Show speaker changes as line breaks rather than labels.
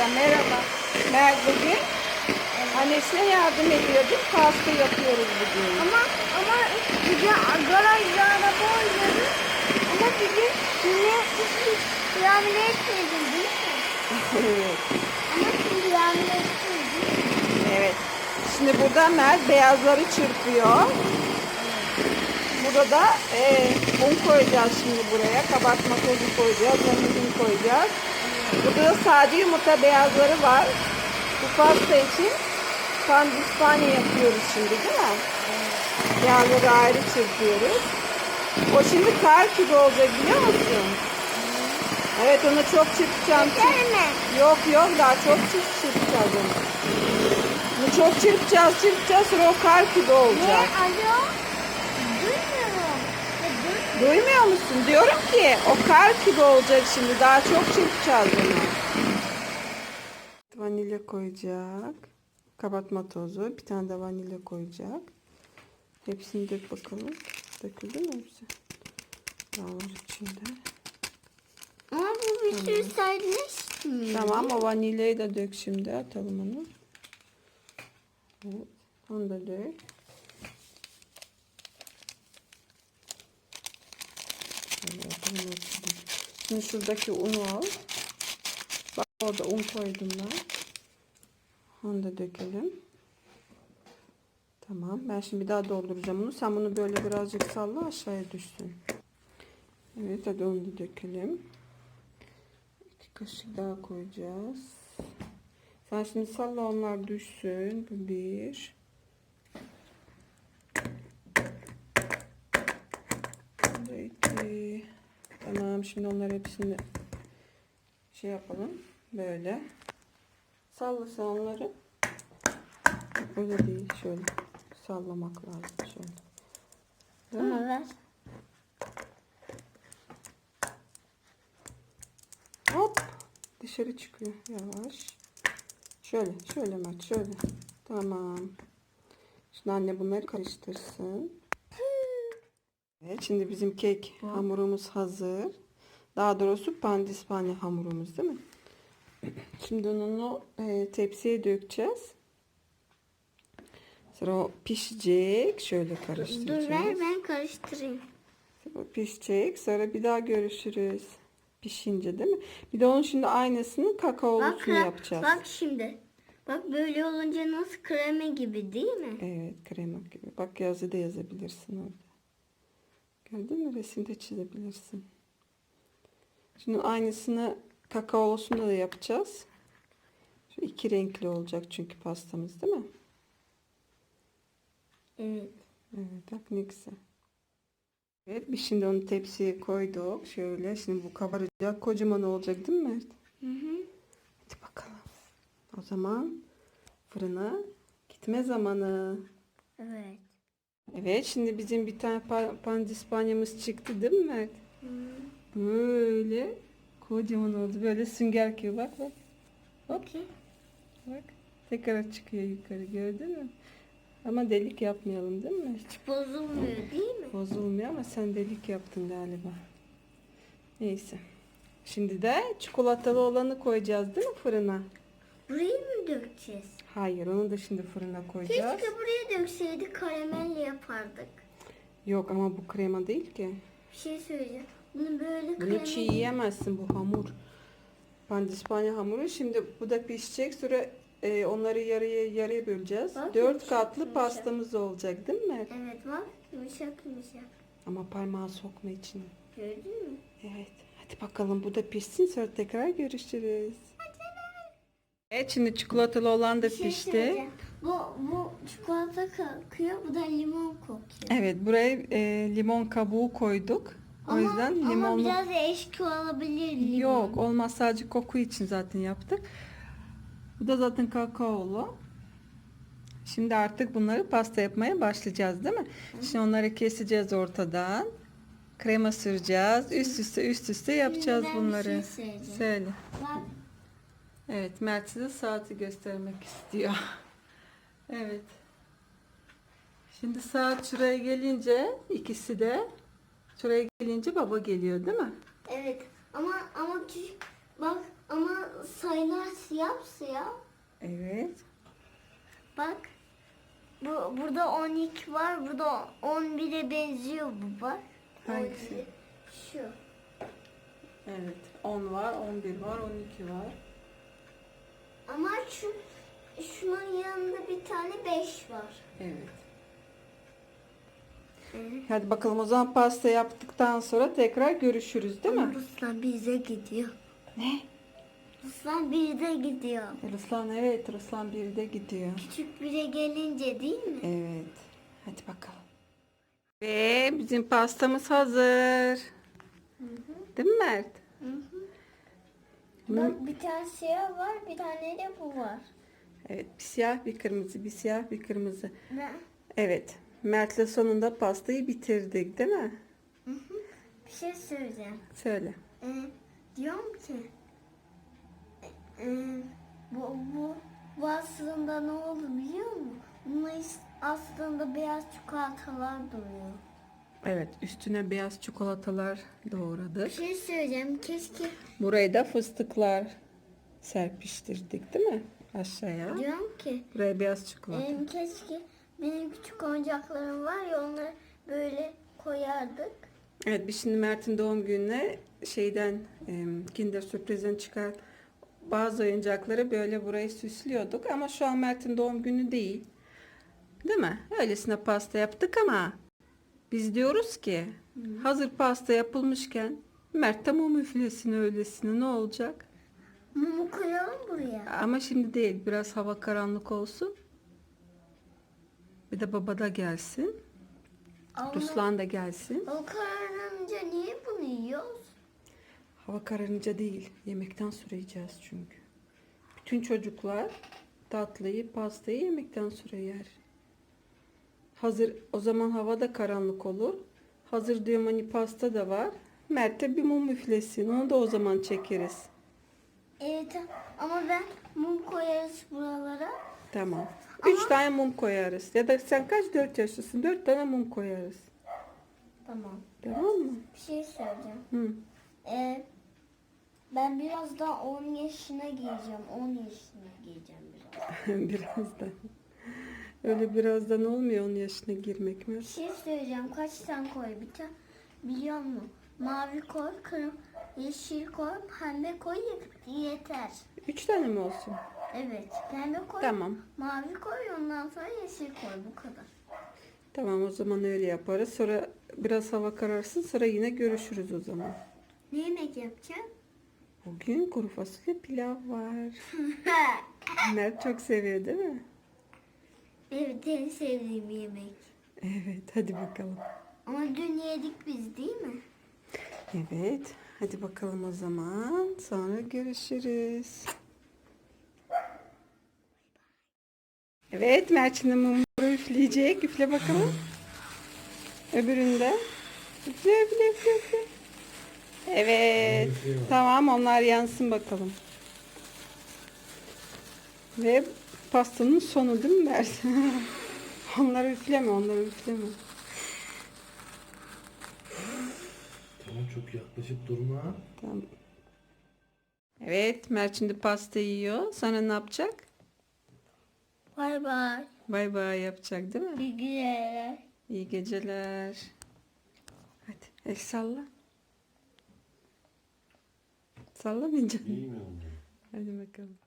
koyacağım. Merhaba. Bugün annesine yardım ediyor değil mi? Pasta yapıyoruz bugün.
Ama ama bugün garajda araba oynadık. Ama bugün yine hiç yağmur etmedim değil mi?
evet.
Ama şimdi yağmur etmedim.
Evet. Şimdi burada Mert beyazları çırpıyor. Burada da e, un koyacağız şimdi buraya. Kabartma tozu koyacağız. Vanilin koyacağız. Burada da sade yumurta beyazları var. Bu pasta için pandispanya yapıyoruz şimdi değil mi? Yağları ayrı çırpıyoruz. O şimdi kar gibi olacak biliyor musun? Evet onu çok çırpacağım.
Mi?
Yok yok daha çok çırp çırpacağız onu. Bunu çok çırpacağız çırpacağız sonra o kar gibi
Ne?
olacak.
Alo?
Duymuyor musun? Diyorum ki o kar gibi olacak şimdi. Daha çok çırpacağız onu. Vanilya koyacak. Kabartma tozu. Bir tane de vanilya koyacak. Hepsini dök bakalım. Döküldü mü hepsi? Yağlar içinde.
Ama bu bir sürü sertleşmiyor.
Tamam o vanilyayı da dök şimdi. Atalım onu. Evet. Onu da dök. Şöyle yapalım hepsini. Şimdi şuradaki unu al. Bak orada un koydum ben. Onu da dökelim. Tamam. Ben şimdi bir daha dolduracağım bunu. Sen bunu böyle birazcık salla aşağıya düşsün. Evet hadi onu da dökelim. İki kaşık daha koyacağız. Sen şimdi salla onlar düşsün. Bir. Bu da iki. Tamam şimdi onlar hepsini şey yapalım. Böyle. Salla sen onları. Öyle değil şöyle. Sallamak lazım şöyle. Değil mi?
Ver.
Hop. Dışarı çıkıyor. Yavaş. Şöyle. Şöyle Mert. Şöyle. Tamam. Şimdi anne bunları karıştırsın. Evet. Şimdi bizim kek hamurumuz hazır. Daha doğrusu pandispanya hamurumuz değil mi? Şimdi onu e, tepsiye dökeceğiz. Sonra o pişecek. Şöyle
Dur
karıştıracağız.
ver ben karıştırayım.
O pişecek. Sonra bir daha görüşürüz. Pişince değil mi? Bir de onun şimdi aynısını kakaolusunu yapacağız.
bak şimdi. Bak böyle olunca nasıl kreme gibi değil mi?
Evet krema gibi. Bak yazı da yazabilirsin orada. Gördün mü? Resimde çizebilirsin. Şimdi aynısını kakaolusunu da yapacağız. Şu iki renkli olacak çünkü pastamız değil mi?
Evet.
Evet bak ne güzel. Evet biz şimdi onu tepsiye koyduk. Şöyle şimdi bu kabaracak. Kocaman olacak değil mi Mert?
Hı hı.
Hadi bakalım. O zaman fırına gitme zamanı.
Evet.
Evet şimdi bizim bir tane pa- pandispanyamız çıktı değil mi Mert?
Hı.
Böyle kocaman oldu. Böyle sünger gibi bak bak. Hop
Okey.
bak. Tekrar çıkıyor yukarı gördün mü? Ama delik yapmayalım değil mi?
Hiç bozulmuyor değil mi?
Bozulmuyor ama sen delik yaptın galiba. Neyse. Şimdi de çikolatalı olanı koyacağız değil mi fırına?
Burayı mı dökeceğiz?
Hayır onu da şimdi fırına koyacağız.
Keşke buraya dökseydik karamelle yapardık.
Yok ama bu krema değil ki.
Bir şey söyleyeceğim. Bunu böyle
Bunu
karamel...
çiğ yiyemezsin bu hamur. Pandispanya hamuru. Şimdi bu da pişecek. Sonra e, onları yarıya yarıya böleceğiz.
Bak,
Dört katlı
yumuşak.
pastamız olacak değil mi?
Evet bak yumuşak yumuşak.
Ama parmağı sokma içine.
Gördün mü?
Evet. Hadi bakalım bu da pişsin sonra tekrar görüşürüz. Evet şimdi çikolatalı olan da
Bir şey
pişti.
söyleyeceğim. Bu, bu çikolata kokuyor, bu da limon kokuyor.
Evet buraya e, limon kabuğu koyduk. O
ama,
yüzden
ama
limonlu
biraz eşki olabilir limon.
Yok olmaz sadece koku için zaten yaptık. Bu da zaten kakaolu. Şimdi artık bunları pasta yapmaya başlayacağız değil mi? Şimdi onları keseceğiz ortadan. Krema süreceğiz. Üst üste üst üste yapacağız
ben bir
bunları.
şey söyleyeceğim.
Söyle.
Bak
Evet Mert size saati göstermek istiyor. evet. Şimdi saat şuraya gelince ikisi de şuraya gelince baba geliyor değil mi?
evet ama ama bak Ama sayılar siyah siyah.
Evet.
Bak. Bu, burada 12 var. Burada 11'e benziyor bu bak.
Hangisi?
12. Şu.
Evet. 10 var, 11 var, 12 var.
Ama şu şunun yanında bir tane 5 var.
Evet.
Evet.
Hadi bakalım o zaman pasta yaptıktan sonra tekrar görüşürüz değil mi?
Ruslan bize gidiyor.
Ne?
Ruslan bize gidiyor.
Ruslan evet Ruslan bir de gidiyor.
Küçük bire gelince değil mi?
Evet. Hadi bakalım. Ve bizim pastamız hazır. Değil mi Mert?
Bak bir tane siyah var, bir tane de bu var.
Evet bir siyah bir kırmızı bir siyah bir kırmızı.
Ne?
Evet Mert'le sonunda pastayı bitirdik değil mi?
Bir şey söyleyeceğim.
Söyle.
Ee, diyorum ki e, bu, bu, bu aslında ne oldu biliyor musun? İs- aslında beyaz çikolatalar duruyor.
Evet üstüne beyaz çikolatalar doğradık.
Bir şey söyleyeceğim. Keşke
Buraya da fıstıklar serpiştirdik değil mi? Aşağıya.
diyorum ki
Buraya beyaz çikolata.
e, keşke benim küçük oyuncaklarım var ya onları böyle koyardık.
Evet biz şimdi Mert'in doğum gününe şeyden e, Kinder sürprizden çıkar bazı oyuncakları böyle burayı süslüyorduk ama şu an Mert'in doğum günü değil. Değil mi? Öylesine pasta yaptık ama biz diyoruz ki hazır pasta yapılmışken Mert de mum üflesin öylesine ne olacak?
Mumu koyalım buraya.
Ama şimdi değil biraz hava karanlık olsun. Bir de baba da gelsin.
Ama
Ruslan da gelsin.
o kararınca niye bunu yiyoruz?
Hava kararınca değil, yemekten sonra yiyeceğiz çünkü. Bütün çocuklar tatlıyı, pastayı yemekten sonra yer. Hazır o zaman hava da karanlık olur. Hazır diyorum hani pasta da var. Mert de bir mum üflesin. Onu da o zaman çekeriz.
Evet ama ben mum koyarız buralara.
Tamam. Üç tane mum koyarız. Ya da sen kaç dört yaşlısın? Dört tane mum koyarız.
Tamam.
Tamam mı?
Bir şey söyleyeceğim.
Hı.
Ee, ben biraz daha 10 yaşına gireceğim. 10 yaşına gireceğim biraz.
birazdan. Öyle birazdan olmuyor 10 yaşına girmek mi?
Bir şey söyleyeceğim. Kaç tane koy bir tane? Biliyor musun? Mavi koy, kırm yeşil koy, pembe koy yeter.
Üç tane mi olsun?
Evet. Pembe koy,
Tamam.
mavi koy, ondan sonra yeşil koy. Bu kadar.
Tamam o zaman öyle yaparız. Sonra biraz hava kararsın. Sonra yine görüşürüz o zaman.
Ne yemek yapacağım?
Bugün kuru fasulye pilav var. Mert çok seviyor değil mi?
Evet, en sevdiğim yemek.
Evet hadi bakalım.
Ama dün yedik biz değil mi?
Evet hadi bakalım o zaman. Sonra görüşürüz. Evet Mert şimdi mumları üfleyecek. Üfle bakalım. Öbüründe. Üfle üfle üfle üfle. Evet. Tamam onlar yansın bakalım. Ve pastanın sonu değil mi Mert? onları üfleme onları üfleme.
Tamam çok yaklaşıp durma.
Tamam. Evet Mert şimdi pasta yiyor. Sonra ne yapacak?
Bay bay.
Bay bay yapacak değil mi?
Bilgiler.
İyi geceler. Hadi el salla. Sallamayacak.
İyi mi oldu?
Hadi bakalım.